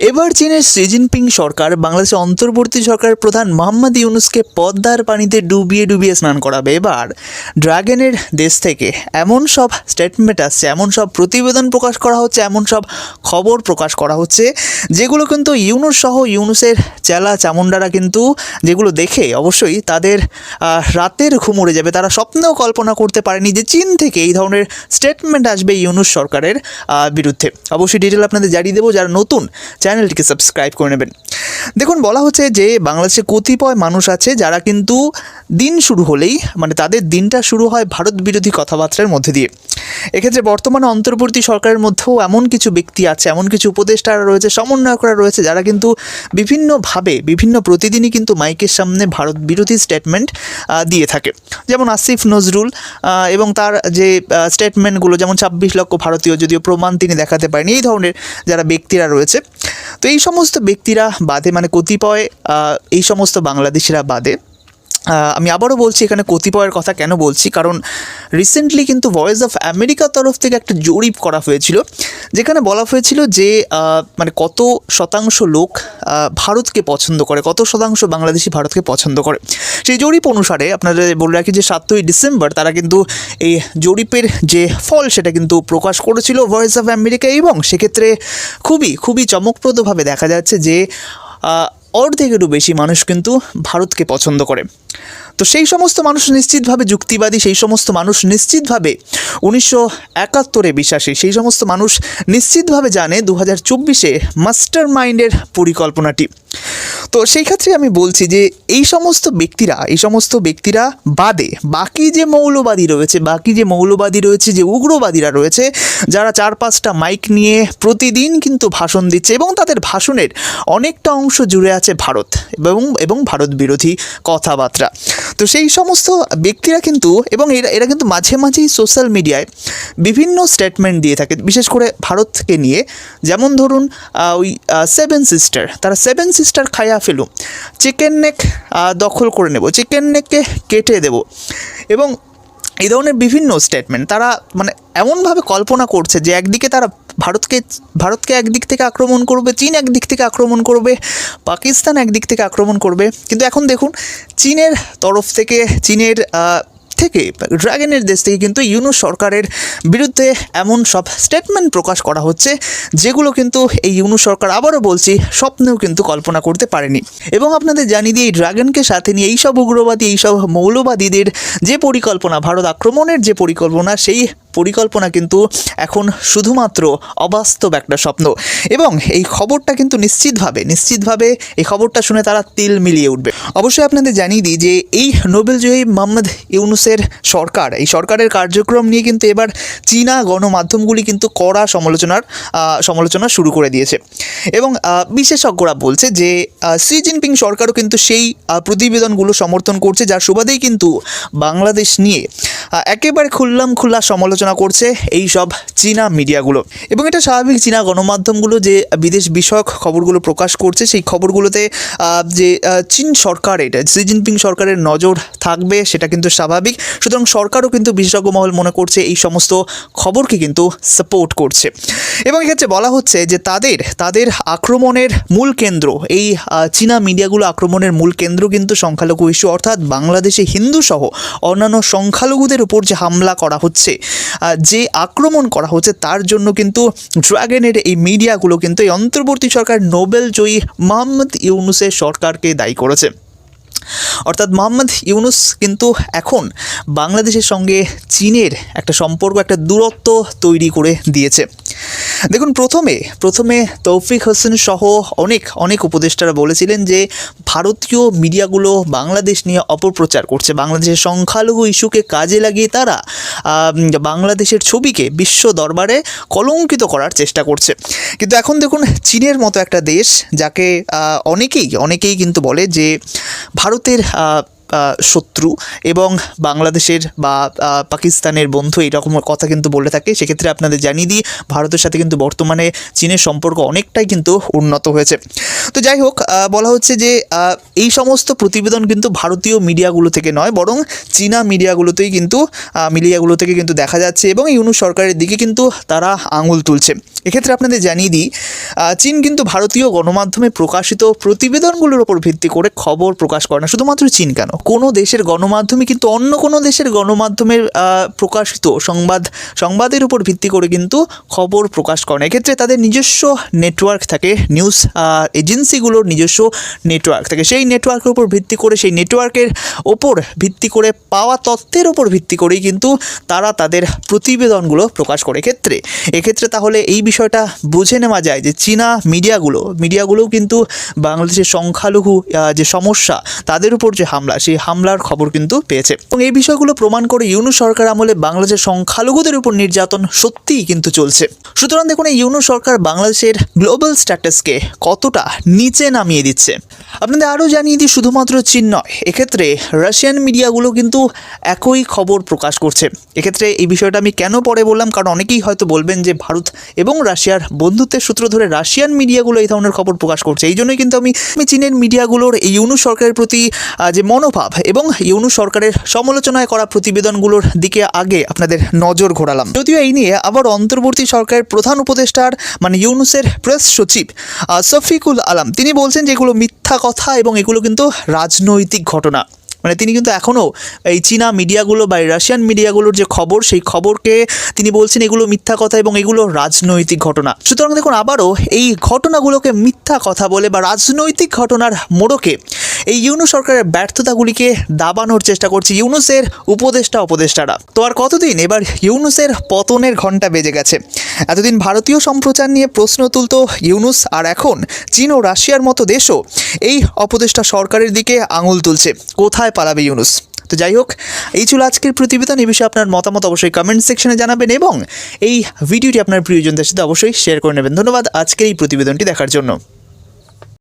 এবার চীনের Xi Jinping সরকার বাংলাদেশের অন্তর্বর্তী সরকারের প্রধান মোহাম্মদ ইউনুসকে পদ্মার পানিতে ডুবিয়ে ডুবিয়ে স্নান করাবে। এবার ড্রাগনের দেশ থেকে এমন সব স্টেটমেন্ট আসছে, এমন সব প্রতিবেদন প্রকাশ করা হচ্ছে, এমন সব খবর প্রকাশ করা হচ্ছে, যেগুলো কিন্তু ইউনুস সহ ইউনুসের চেলা চামুন্ডারা কিন্তু যেগুলো দেখে অবশ্যই তাদের রাতের ঘুম উড়ে যাবে। তারা স্বপ্নেও কল্পনা করতে পারেনি যে চীন থেকে এই ধরনের স্টেটমেন্ট আসবে ইউনুস সরকারের বিরুদ্ধে। অবশ্যই ডিটেল আপনাদের জানিয়ে দেবো, যারা নতুন চ্যানেলটিকে সাবস্ক্রাইব করে নেবেন। দেখুন, বলা হচ্ছে যে বাংলাদেশে কতিপয় মানুষ আছে যারা কিন্তু দিন শুরু হলেই মানে তাদের দিনটা শুরু হয় ভারত বিরোধী কথাবার্তার মধ্যে দিয়ে। এক্ষেত্রে বর্তমানে অন্তর্বর্তী সরকারের মধ্যেও এমন কিছু ব্যক্তি আছে, এমন কিছু উপদেষ্টারা রয়েছে, সমন্বয়করা রয়েছে, যারা কিন্তু বিভিন্নভাবে, বিভিন্ন প্রতিদিনই কিন্তু মাইকের সামনে ভারত বিরোধী স্টেটমেন্ট দিয়ে থাকে। যেমন আসিফ নজরুল এবং তার যে স্টেটমেন্টগুলো যেমন ছাব্বিশ লক্ষ ভারতীয়, যদিও প্রমাণ তিনি দেখাতে পারেনি, এই ধরনের যারা ব্যক্তিরা রয়েছে। তো এই সমস্ত ব্যক্তিরা বাদে মানে কতিপয় এই সমস্ত বাংলাদেশিরা বাদে আমি আবারও বলছি, এখানে কতিপয়ের কথা কেন বলছি? কারণ রিসেন্টলি কিন্তু ভয়েস অফ আমেরিকার তরফ থেকে একটা জরিপ করা হয়েছিল, যেখানে বলা হয়েছিল যে মানে কত শতাংশ লোক ভারতকে পছন্দ করে, কত শতাংশ বাংলাদেশি ভারতকে পছন্দ করে। সেই জরিপ অনুসারে আপনারা বলে রাখি যে, সাতই ডিসেম্বর তারা কিন্তু এই জরিপের যে ফল, সেটা কিন্তু প্রকাশ করেছিল ভয়েস অফ আমেরিকা এবং সেক্ষেত্রে খুবই খুবই চমকপ্রদভাবে দেখা যাচ্ছে যে অর্ধেকেরও বেশি মানুষ কিন্তু ভারতকে পছন্দ করে। তো সেই সমস্ত মানুষ নিশ্চিতভাবে যুক্তিবাদী, সেই সমস্ত মানুষ নিশ্চিতভাবে উনিশশো একাত্তরে বিশ্বাসী, সেই সমস্ত মানুষ নিশ্চিতভাবে জানে দু হাজার চব্বিশে মাস্টার মাইন্ডের পরিকল্পনাটি। তো সেই ক্ষেত্রে আমি বলছি যে এই সমস্ত ব্যক্তিরা, এই সমস্ত ব্যক্তিরা বাদে বাকি যে মৌলবাদী রয়েছে, বাকি যে মৌলবাদী রয়েছে, যে উগ্রবাদীরা রয়েছে, যারা চার পাঁচটা মাইক নিয়ে প্রতিদিন কিন্তু ভাষণ দিচ্ছে এবং তাদের ভাষণের অনেকটা অংশ জুড়ে আছে ভারত এবং এবং ভারত বিরোধী কথাবার্তা। তো সেই সমস্ত ব্যক্তিরা কিন্তু এবং এরা এরা কিন্তু মাঝে মাঝেই সোশ্যাল মিডিয়ায় বিভিন্ন স্টেটমেন্ট দিয়ে থাকে। বিশেষ করে ভারতকে নিয়ে। যেমন ধরুন ওই সেভেন সিস্টার তারা সেভেন সিস্টার খাইয়া ফেলুম চিকেন নেক দখল করে নেব। চিকেন নেককে কেটে দেব। এবং এই ধরনের বিভিন্ন স্টেটমেন্ট তারা মানে এমনভাবে কল্পনা করছে যে একদিকে তারা ভারতকে ভারতকে একদিক থেকে আক্রমণ করবে, চীন একদিক থেকে আক্রমণ করবে, পাকিস্তান একদিক থেকে আক্রমণ করবে। কিন্তু এখন দেখুন, চীনের তরফ থেকে, চীনের থেকে ড্রাগনের দেশ থেকে কিন্তু ইউনো সরকারের বিরুদ্ধে এমন সব স্টেটমেন্ট প্রকাশ করা হচ্ছে, যেগুলো কিন্তু এই ইউনো সরকার আবারও বলছি, স্বপ্নেও কিন্তু কল্পনা করতে পারেনি। এবং আপনাদের জানিয়ে দিয়ে এই ড্রাগনকে সাথে নিয়ে এইসব উগ্রবাদী, এইসব মৌলবাদীদের যে পরিকল্পনা, ভারত আক্রমণের যে পরিকল্পনা, সেই পরিকল্পনা কিন্তু এখন শুধুমাত্র অবাস্তব একটা স্বপ্ন। এবং এই খবরটা কিন্তু নিশ্চিতভাবে নিশ্চিতভাবে এই খবরটা শুনে তারা তিল মিলিয়ে উঠবে। অবশ্যই আপনাদের জানিয়ে দিই যে এই নোবেল জয়ী মোহাম্মদ ইউনুসের সরকার, এই সরকারের কার্যক্রম নিয়ে কিন্তু এবার চীনা গণমাধ্যমগুলি কিন্তু কড়া সমালোচনার সমালোচনা শুরু করে দিয়েছে। এবং বিশেষজ্ঞরা বলছে যে শি জিনপিং সরকারও কিন্তু সেই প্রতিবেদনগুলো সমর্থন করছে, যার সুবাদেই কিন্তু বাংলাদেশ নিয়ে একেবারে খুল্লাম খুল্লা সমালোচনা করছে এই সব চীনা মিডিয়াগুলো। এবং এটা স্বাভাবিক চীনা গণমাধ্যমগুলো যে বিদেশ বিষয়ক খবরগুলো প্রকাশ করছে, সেই খবরগুলোতে যে চীন সরকারের শি জিনপিং সরকারের নজর থাকবে, সেটা কিন্তু স্বাভাবিক। সুতরাং সরকারও কিন্তু বিশেষজ্ঞ মহল মনে করছে এই সমস্ত খবরকে কিন্তু সাপোর্ট করছে। এবং এক্ষেত্রে বলা হচ্ছে যে তাদের তাদের আক্রমণের মূল কেন্দ্র, এই চীনা মিডিয়াগুলো আক্রমণের মূল কেন্দ্র কিন্তু সংখ্যালঘু ইস্যু, অর্থাৎ বাংলাদেশে হিন্দু সহ অন্যান্য সংখ্যালঘুদের উপর যে হামলা করা হচ্ছে যে আক্রমণ করা হচ্ছে তার জন্য কিন্তু ড্রাগনের এই মিডিয়াগুলো কিন্তু এই অন্তর্বর্তী সরকার নোবেল জয়ী মোহাম্মদ ইউনুসের সরকারকে দায়ী করেছে। অর্থাৎ মোহাম্মদ ইউনুস কিন্তু এখন বাংলাদেশের সঙ্গে চীনের একটা সম্পর্ক, একটা দূরত্ব তৈরি করে দিয়েছে। দেখুন, প্রথমে প্রথমে তৌফিক হোসেন সহ অনেক অনেক উপদেষ্টারা বলেছিলেন যে ভারতীয় মিডিয়াগুলো বাংলাদেশ নিয়ে অপপ্রচার করছে। বাংলাদেশের সংখ্যালঘু ইস্যুকে কাজে লাগিয়ে তারা বাংলাদেশের ছবিকে বিশ্ব দরবারে কলঙ্কিত করার চেষ্টা করছে। কিন্তু এখন দেখুন, চীনের মতো একটা দেশ, যাকে অনেকেই অনেকেই কিন্তু বলে যে, ভারতের শত্রু এবং বাংলাদেশের বা পাকিস্তানের বন্ধু এইরকম কথা কিন্তু বলে থাকে। সেক্ষেত্রে আপনাদের জানিয়ে দিই, ভারতের সাথে কিন্তু বর্তমানে চীনের সম্পর্ক অনেকটাই কিন্তু উন্নত হয়েছে। তো যাই হোক বলা হচ্ছে যে এই সমস্ত প্রতিবেদন কিন্তু ভারতীয় মিডিয়াগুলো থেকে নয়, বরং চীনা মিডিয়াগুলোতেই কিন্তু মিডিয়াগুলো থেকে কিন্তু দেখা যাচ্ছে এবং ইউনু সরকারের দিকে কিন্তু তারা আঙুল তুলছে। এক্ষেত্রে আপনাদের জানিয়ে দিই চীন কিন্তু ভারতীয় গণমাধ্যমে প্রকাশিত প্রতিবেদনগুলোর উপর ভিত্তি করে খবর প্রকাশ করে না, শুধুমাত্র চীন কেন? কোনো দেশের গণমাধ্যমে, কিন্তু অন্য কোনো দেশের গণমাধ্যমের প্রকাশিত সংবাদ, সংবাদের উপর ভিত্তি করে কিন্তু খবর প্রকাশ করে না এক্ষেত্রে তাদের নিজস্ব নেটওয়ার্ক থাকে নিউজ এজেন্সিগুলোর নিজস্ব নেটওয়ার্ক থাকে। সেই নেটওয়ার্কের উপর ভিত্তি করে, সেই নেটওয়ার্কের ওপর ভিত্তি করে, পাওয়া তথ্যের ওপর ভিত্তি করেই কিন্তু তারা তাদের প্রতিবেদনগুলো প্রকাশ করে। এক্ষেত্রে এক্ষেত্রে তাহলে এই বিষয়টা বুঝে নেওয়া যায় যে চীনা মিডিয়াগুলো, মিডিয়াগুলোও কিন্তু বাংলাদেশের সংখ্যালঘু যে সমস্যা, তাদের উপর যে হামলা সেই হামলার খবর কিন্তু পেয়েছে। এবং এই বিষয়গুলো প্রমাণ করে ইউনু সরকার আমলে বাংলাদেশের সংখ্যালঘুদের উপর নির্যাতন সত্যিই কিন্তু চলছে। সুতরাং দেখুন, এই ইউনু সরকার বাংলাদেশের গ্লোবাল স্ট্যাটাসকে কতটা নিচে নামিয়ে দিচ্ছে। আপনাদের আরও জানিয়ে দিই, শুধুমাত্র চীন নয়, এক্ষেত্রে রাশিয়ান মিডিয়াগুলো কিন্তু একই খবর প্রকাশ করছে। এক্ষেত্রে এই বিষয়টা আমি কেন পরে বললাম, কারণ অনেকেই হয়তো বলবেন যে ভারত এবং রাশিয়ার বন্ধুত্বের সূত্র ধরে রাশিয়ান মিডিয়াগুলো এই ধরনের খবর প্রকাশ করছে। এই জন্যই কিন্তু আমি চীনের মিডিয়াগুলোর এই ইউনু সরকারের প্রতি যে মনোভাব এবং ইউনু সরকারের সমালোচনায় করা প্রতিবেদনগুলোর দিকে আগে আপনাদের নজর ঘোরালাম। যদিও এই নিয়ে আবার অন্তর্বর্তী সরকারের প্রধান উপদেষ্টার মানে ইউনুসের প্রেস সচিব আহ, শফিকুল আলম তিনি বলছেন যে এগুলো মিথ্যা কথা এবং এগুলো কিন্তু রাজনৈতিক ঘটনা। মানে তিনি কিন্তু এখনও এই চীনা মিডিয়াগুলো বা রাশিয়ান মিডিয়াগুলোর যে খবর সেই খবরকে তিনি বলছেন এগুলো মিথ্যা কথা এবং এগুলো রাজনৈতিক ঘটনা। সুতরাং দেখুন আবারও এই ঘটনাগুলোকে মিথ্যা কথা বলে বা রাজনৈতিক ঘটনার মোড়কে এই ইউনু সরকারের ব্যর্থতাগুলিকে দাবানোর চেষ্টা করছে ইউনুসের উপদেষ্টা উপদেষ্টারা। তো আর কতদিন? এবার ইউনুসের পতনের ঘণ্টা বেজে গেছে। এতদিন ভারতীয় সম্প্রচার নিয়ে প্রশ্ন তুলত ইউনুস, আর এখন চীন ও রাশিয়ার মতো দেশও এই অপদেষ্টা সরকারের দিকে আঙুল তুলছে। কোথায় পালাবে ইউনুস? তো যাই হোক, এই ছিল আজকের প্রতিবেদন। এই বিষয়ে আপনার মতামত অবশ্যই কমেন্ট সেকশনে জানাবেন এবং এই ভিডিওটি আপনার প্রিয়জনদের সাথে অবশ্যই শেয়ার করে নেবেন। ধন্যবাদ আজকের এই প্রতিবেদনটি দেখার জন্য।